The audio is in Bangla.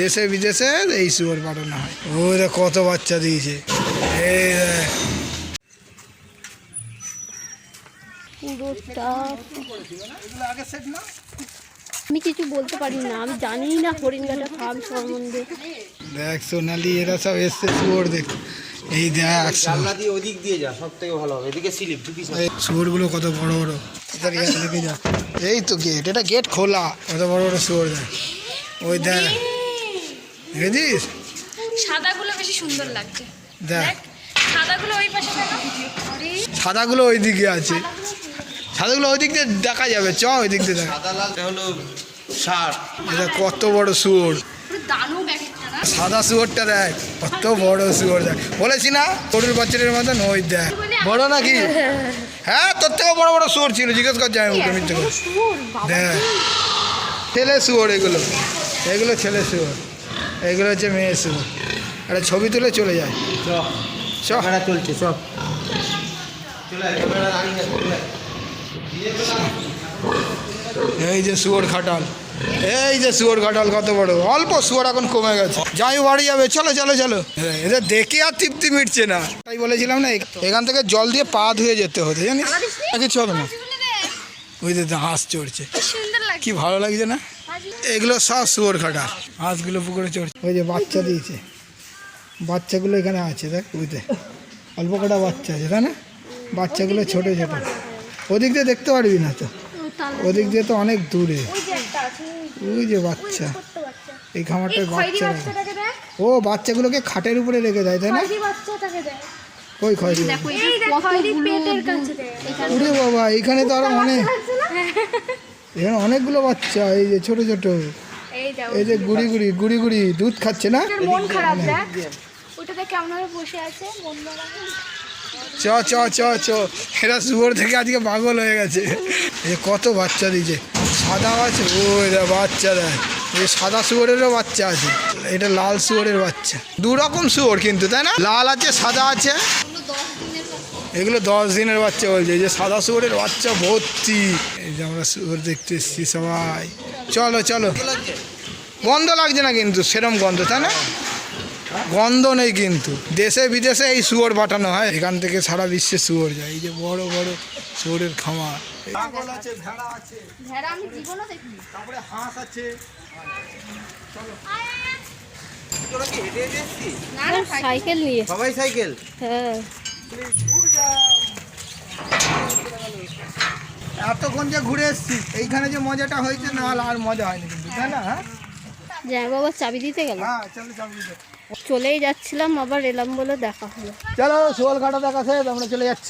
দেশে বিদেশে এই শুয়োর পাঠানো হয়। ওই দেখ কত বাচ্চা দিয়েছে। এই আমি কিছু বলতে পারি না আমি জানি না হরিণঘাটা ফার্ম সম্বন্ধে। দেখ সোনালি এরা সব এসছে শুয়োর দেখ এই দেখ জানলা দিয়ে ওদিক দিয়ে যা সব থেকে ভালো হবে। এদিকে স্লিপ। এই শুয়োরগুলো কত বড় বড়। তাড়াতাড়ি দেখে যা। এই তো গেট এটা গেট খোলা। কত বড় বড় শুয়োর দেখ। ওই দেখ। দেখেছিস সাদাগুলো বেশি সুন্দর লাগছে। দেখ। সাদাগুলো ওই পাশে সাদাগুলো ওই দিকে আছে। সাদাগুলো ওই দিক দিয়ে দেখা যাবে। চ ওই দিক দিয়ে দেখ। সাদা লাল হলো ষাট। এটা কত বড় শুয়োর। সাদা শুয়োরটা দেখ কত বড় শুয়োর দেখ। বলেছি না গরুর বাচ্চাদের মতন ওই দেখ। বড় নাকি? হ্যাঁ তোর থেকেও বড় বড় শুয়োর ছিল জিজ্ঞেস করছি আমি ওকে মিথ্যে দেখ ছেলে শুয়োর এগুলো। এগুলো ছেলে শুয়োর। এগুলো হচ্ছে মেয়ে শুয়োর একটা ছবি তুলে চলে যায়। চ। চলছে সব। এই যে শুয়োর খাটাল এই যে শুয়োর খাটাল কত বড়। অল্প শুয়োর এখন কমে গেছে। যাই বাড়ি যাবে চলো চলো চলো। হ্যাঁ, এদের দেখে আর তৃপ্তি মিটছে না। তাই বলেছিলাম না এখান থেকে জল দিয়ে পা ধুয়ে যেতে হতো জানিস? আর কিছু হবে না। ওই যে হাঁস চড়ছে। কি ভালো লাগছে না? এগুলো সব শুয়োর খাটা হাঁসগুলো পুকুরে চড়ছে। ওই যে বাচ্চা দিয়েছে। বাচ্চাগুলো এখানে আছে দেখ বুঝতে অল্প কটা বাচ্চা আছে তাই না? বাচ্চাগুলো ছোটো ছোটো। ওদিক দিয়ে দেখতে পারবি না তো। ওদিক দিয়ে তো অনেক দূরে। ওই যে বাচ্চা। এই খামারটায় বাচ্চা। রাখে। বাচ্চাটাকে দেখ। ও বাচ্চাগুলোকে খাটের উপরে রেখে দেয় তাই না? খয়রি বাচ্চাটাকে দেখ। ওই খয়রি ওরে বাবা এখানে তো আরও অনেক এখানে অনেকগুলো বাচ্চা এই যে ছোট ছোট। এই যে গুড়ি গুড়ি গুড়ি গুড়ি দুধ খাচ্ছে না? মন খারাপ দেখ। ওটাতে কেমন বসে আছে মন চ চ চ চ। এরা শুয়োর থেকে আজকে পাগল হয়ে গেছে। এই কত বাচ্চা দিয়েছে। সাদা আছে ও এরা বাচ্চা দেয় এই সাদা শুয়োরেরও বাচ্চা আছে। এটা লাল শুয়োরের বাচ্চা। দু রকম শুয়োর কিন্তু তাই না? লাল আছে সাদা আছে। এগুলো দশ দিনের বাচ্চা বলছে এই যে সাদা শুয়োরের বাচ্চা ভর্তি। এই যে আমরা শুয়োর দেখতে এসেছি সবাই। চলো চলো। গন্ধ লাগছে না কিন্তু সেরম গন্ধ তাই না? গন্ধ নেই কিন্তু। দেশে বিদেশে এই শুয়োর পাঠানো হয়। এখান থেকে সারা বিশ্বে শুয়োর যায়। এই যে বড় বড় শুয়োরের খামার। সাইকেল নিয়ে সবাই সাইকেল? হ্যাঁ। এতক্ষণ যে ঘুরে এসছি এইখানে যে মজাটা হয়েছে না হলে আর মজা হয়নি কিন্তু তাই না? হ্যাঁ? বাবা চাবি দিতে গেল। হ্যাঁ চাবি দে। চলেই যাচ্ছিলাম আবার এলাম বলে দেখা হলো। চলো সোয়াল কাটা দেখা শেষ আমরা চলে যাচ্ছি।